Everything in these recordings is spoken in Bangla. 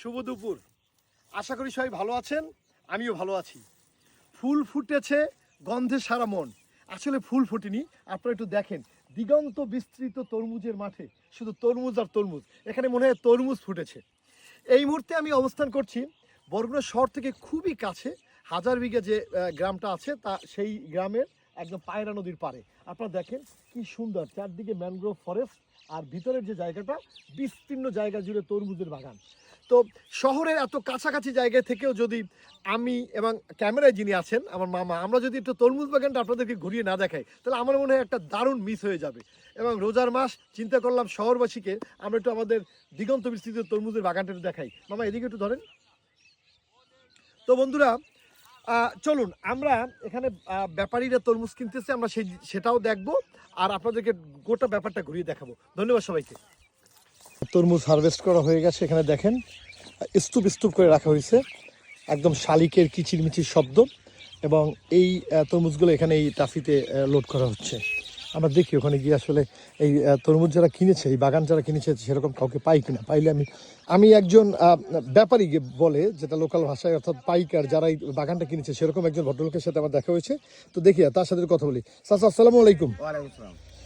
শুভ দুপুর। আশা করি সবাই ভালো আছেন, আমিও ভালো আছি। ফুল ফুটেছে, গন্ধে সারা মন। আসলে ফুল ফুটেনি, আপনারা একটু দেখেন। দিগন্ত বিস্তৃত তরমুজের মাঠে, শুধু তরমুজ আর তরমুজ, এখানে মনে হয় তরমুজ ফুটেছে। এই মুহূর্তে আমি অবস্থান করছি বরগুনা শহর থেকে খুবই কাছে, হাজার বিঘা যে গ্রামটা আছে, তা সেই গ্রামের একদম পায়রা নদীর পাড়ে। আপনারা দেখেন কি সুন্দর, চারদিকে ম্যানগ্রোভ ফরেস্ট আর ভিতরের যে জায়গাটা, বিস্তীর্ণ জায়গা জুড়ে তরমুজের বাগান। তো শহরের এত কাছাকাছি জায়গা থেকেও যদি আমি এবং ক্যামেরায় যিনি আছেন, আমার মামা, আমরা যদি একটু তরমুজ বাগানটা আপনাদেরকে ঘুরিয়ে না দেখাই, তাহলে আমার মনে হয় একটা দারুণ মিস হয়ে যাবে। এবং রোজার মাস, চিন্তা করলাম শহরবাসীকে আমরা একটু আমাদের দিগন্ত বিস্তৃত তরমুজের বাগানটা দেখাই। মামা, এদিকে একটু ধরেন। তো বন্ধুরা চলুন, আমরা এখানে ব্যাপারীরা তরমুজ কিনতেছে, আমরা সেই সেটাও দেখব। আর আপনাদেরকে গোটা ব্যাপারটা ঘুরিয়ে দেখাবো। ধন্যবাদ সবাইকে। তরমুজ হারভেস্ট করা হয়ে গেছে, এখানে দেখেন। স্তূপ স্তূপ করে রাখা হয়েছে। একদম শালিকের কিচিরমিচির শব্দ। এবং এই তরমুজগুলো এখানে এই টাফিতে লোড করা হচ্ছে। আমরা দেখি ওখানে গিয়ে আসলে এই তরমুজ যারা কিনেছে এই বাগান যারা কিনেছে সেরকম কাউকে পাই কিনা? পাইলে আমি আমি একজন ব্যাপারী বলে যেটা লোকাল ভাষায় অর্থাৎ পাইকার যারা এই বাগানটা কিনেছে সেরকম একজন ভদ্রলোকের সাথে আমার দেখা হয়েছে। তো দেখি তার সাথে কথা বলি। চাচা আসসালামু আলাইকুম।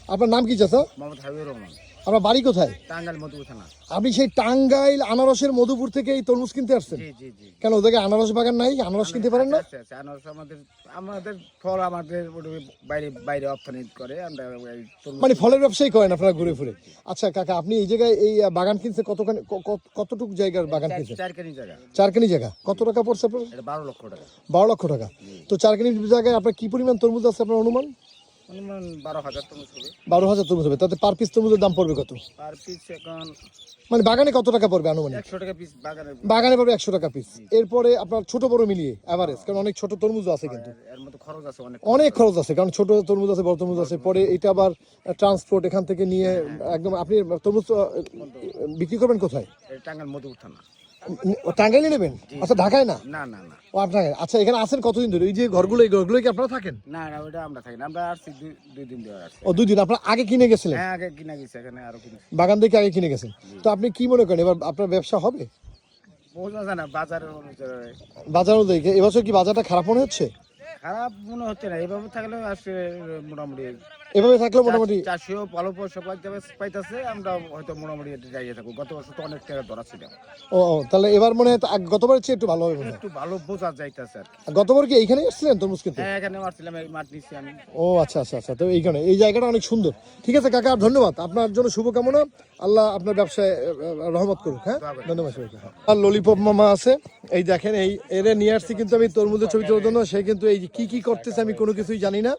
আপনার নাম কি চাচা? মোহাম্মদ হাবিবুর রহমান। আপনার বাড়ি কোথায়? টাঙ্গাইল মধুপুর থানা। আপনি সেই টাঙ্গাইল আনারসের মধুপুর থেকে এই তরমুজ কিনতে আসছেন? কেন ওদেরকে আনারস বাগান নাই? আনারস কিনতে পারেন না? আনারস আমাদের আমাদের ফল আমাদের বাইরে বাইরে রপ্তানি করে আমরা মানে ফলের ব্যবসায়ী করেন আপনারা ঘুরে ফুরে? আচ্ছা কাকা আপনি এই জায়গায় এই বাগান কিনছে কতখানি কতটুকু জায়গার বাগান কিনছেন? চারখানি জায়গা। চারখানি জায়গা। কত টাকা পড়ছে আপনার? এটা বারো লক্ষ টাকা। বারো লক্ষ টাকা। তো চারখানি জায়গায় আপনার কি পরিমাণ তরমুজ আছে আপনার অনুমান? বারো হাজার তরমুজ হবে। তাতে পার পিস তরমুজের দাম পড়বে কত? আর পিস এখন মানে বাগানে কত টাকা পড়বে আনুমানিক? একশো টাকা পিস বাগানে বাগানে পড়বে একশো টাকা পিস এরপরে আপনার ছোট বড় মিলিয়ে অ্যাভারেজ কারণ অনেক ছোট তরমুজ আছে কিন্তু। খরচ আছে অনেক। খরচ আছে কারণ ছোট তরমুজ আছে বড় তরমুজ আছে। পরে এটা আবার ট্রান্সপোর্ট এখান থেকে নিয়ে একদম আপনি তরমুজ বিক্রি করবেন কোথায়? মধুপুর থানা। টাঙ্গাইলে নেবেন? আচ্ছা ঢাকায় না? না না না। ও আপনার আচ্ছা এখানে আছেন কতদিন ধরে? এই যে ঘরগুলো এই ঘরগুলো কি আপনারা থাকেন? না না ওটা আমরা থাকি না। আমরা আসছি দুই- দিন ধরে আসছি। ও দুই দিন। আপনার আগে কিনে গেছিলেন? হ্যাঁ আগে কিনা গেছে এখানে আরও কিনেছি বাগান থেকে আগে কিনে গেছেন। তো আপনি কি মনে করেন এবার আপনার ব্যবসা হবে? বোঝা যায় না বাজারের অনুযায়ী বাজার অনুযায়ী এবছর কি বাজারটা খারাপ মনে হচ্ছে? খারাপ মনে হচ্ছে না এভাবে থাকলে আসছে মোটামুটি। এভাবে থাকলে মোটামুটি চাষিও ভালো পয়সা পাইতে পাইতেছে আমরা হয়তো মোটামুটি এটা যাইয়ে থাকব। গত বছর তো অনেক টাকা ধরা ছিল। ও তাহলে এবার মনে হয় গতবারের চেয়ে একটু ভালো হবে একটু ভালো বোঝা যাইতেছে আর গতবার কি এইখানে এসেছিলেন তরমুজ কিনতে? হ্যাঁ এখানে মারছিলাম এই মাঠ নিচ্ছি আমি। ও আচ্ছা আচ্ছা আচ্ছা তো এইখানে। এই জায়গাটা অনেক সুন্দর। ঠিক আছে কাকা ধন্যবাদ। আপনার জন্য শুভকামনা। আল্লাহ আপনার ব্যবসায় রহমত করুক হ্যাঁ? ধন্যবাদ। সবাইকে। আর ললিপপ মামা আছে। এই দেখেন এই এরে নিয়ে আসছি কিন্তু আমি তরমুজের ছবি তোলার জন্য। সে কিন্তু এই কি কি করতেছে আমি কোনো কিছুই জানি না।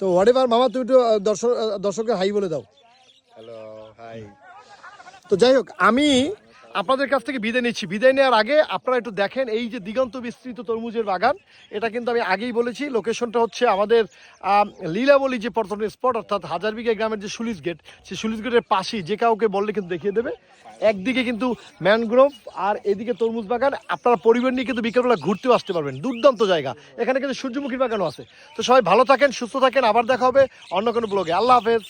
তো হোয়াট এভার মামা তুমি একটু দর্শক দর্শকের হাই বলে দাও। হ্যালো হাই তো যাই হোক আমি আপনাদের কাছ থেকে বিদায় নিচ্ছি। বিদায় নেওয়ার আগে আপনারা একটু দেখেন, এই যে দিগন্ত বিস্তৃত তরমুজের বাগান, এটা কিন্তু আমি আগেই বলেছি, লোকেশনটা হচ্ছে আমাদের লীলাবলি যে পর্যটন স্পট অর্থাৎ হাজার বিঘা গ্রামের যে সুলিশ গেট সেই সুলিশ গেটের পাশেই, যে কাউকে বললে কিন্তু দেখিয়ে দেবে। একদিকে কিন্তু ম্যানগ্রোভ আর এদিকে তরমুজ বাগান। আপনারা পরিবার নিয়ে কিন্তু বিকেলবেলা ঘুরতেও আসতে পারবেন, দুর্দান্ত জায়গা। এখানে কিন্তু সূর্যমুখী বাগানও আছে। তো সবাই ভালো থাকেন, সুস্থ থাকেন, আবার দেখা হবে অন্য কোনো ব্লগে আল্লাহ হাফেজ।